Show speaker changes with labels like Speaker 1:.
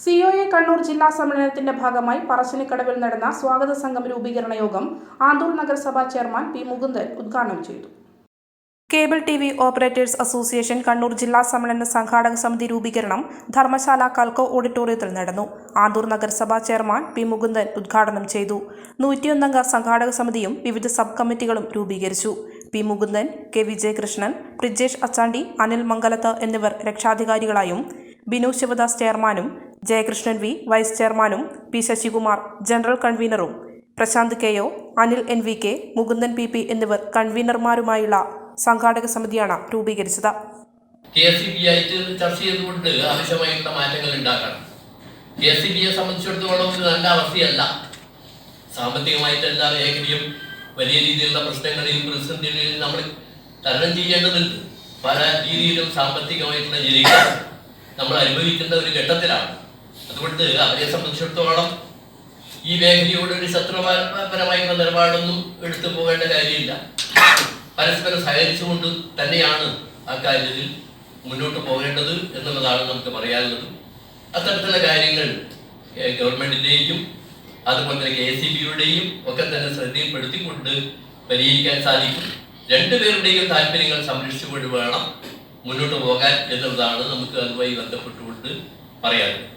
Speaker 1: COA Kannur ജില്ലാ സമ്മേളനത്തിന്റെ ഭാഗമായി പറശ്ശിനിക്കടവിൽ നടന്ന സ്വാഗത സംഘം രൂപീകരണ യോഗം ആന്തൂർ നഗരസഭാ ചെയർമാൻ പി മുകുന്ദൻ ഉദ്ഘാടനം ചെയ്തു. Cable T V operators association Kannur ജില്ലാ സമ്മേളന സംഘാടക സമിതി രൂപീകരണം ധർമ്മശാല കൽക്കോ ഓഡിറ്റോറിയത്തിൽ നടന്നു. ആന്തൂർ നഗരസഭാ ചെയർമാൻ പി മുകുന്ദൻ ഉദ്ഘാടനം ചെയ്തു. നൂറ്റിയൊന്നംഗ സംഘാടക സമിതിയും വിവിധ സബ് കമ്മിറ്റികളും രൂപീകരിച്ചു. പി മുകുന്ദൻ കെ വിജയകൃഷ്ണൻ പ്രിജേഷ് അച്ചാണ്ടി അനിൽ മംഗലത്ത് എന്നിവർ രക്ഷാധികാരികളായും ബിനു ശിവദാസ് ചെയർമാനും ജയകൃഷ്ണൻ വി വൈസ് ചെയർമാനും P Sasikumar general കൺവീനറും. Prasanth K O Anil N V K Mukundan P P എന്നിവർ കൺവീനർമാരുമായുള്ള സംഘാടക സമിതിയാണ് രൂപീകരിച്ചത്.
Speaker 2: കെ എസ് സി ചർച്ച ചെയ്തുകൊണ്ട് ആവശ്യമായിട്ടുള്ള മാറ്റങ്ങൾ ഉണ്ടാക്കണം. കെ എസ് ബിയെ സംബന്ധിച്ചിടത്തോളം ഒരു നല്ല അവസ്ഥയല്ല. സാമ്പത്തികമായിട്ട് എല്ലാ മേഖലയും വലിയ രീതിയിലുള്ള പ്രശ്നങ്ങളിൽ പ്രതിസന്ധികളിൽ നമ്മൾ തരണം ചെയ്യേണ്ടതുണ്ട്. പല രീതിയിലും സാമ്പത്തികമായിട്ടുള്ള ഞെരുക്കം നമ്മൾ അനുഭവിക്കുന്ന ഒരു ഘട്ടത്തിലാണ്. അതുകൊണ്ട് അവരെ സംബന്ധിച്ചിടത്തോളം ഈ മേഖലയോട് ഒരു ശത്രുപരമായിട്ടുള്ള നിലപാടൊന്നും എടുത്തു പോകേണ്ട കാര്യമില്ല. പരസ്പരം സഹകരിച്ചുകൊണ്ട് തന്നെയാണ് ആ കാര്യത്തിൽ മുന്നോട്ട് പോകേണ്ടത് എന്നുള്ളതാണ് നമുക്ക് പറയാനുള്ളത്. അത്തരത്തിലുള്ള കാര്യങ്ങൾ ഗവൺമെന്റിന്റെയും അതുപോലെ തന്നെ കെ സി ബിയുടെയും ഒക്കെ തന്നെ ശ്രദ്ധയിൽപ്പെടുത്തിക്കൊണ്ട് പരിഹരിക്കാൻ സാധിക്കും. രണ്ടുപേരുടെയും താല്പര്യങ്ങൾ സംരക്ഷിച്ചുകൊണ്ട് വേണം മുന്നോട്ട് പോകാൻ എന്നുള്ളതാണ് നമുക്ക് അതുമായി ബന്ധപ്പെട്ടുകൊണ്ട് പറയാനുള്ളത്.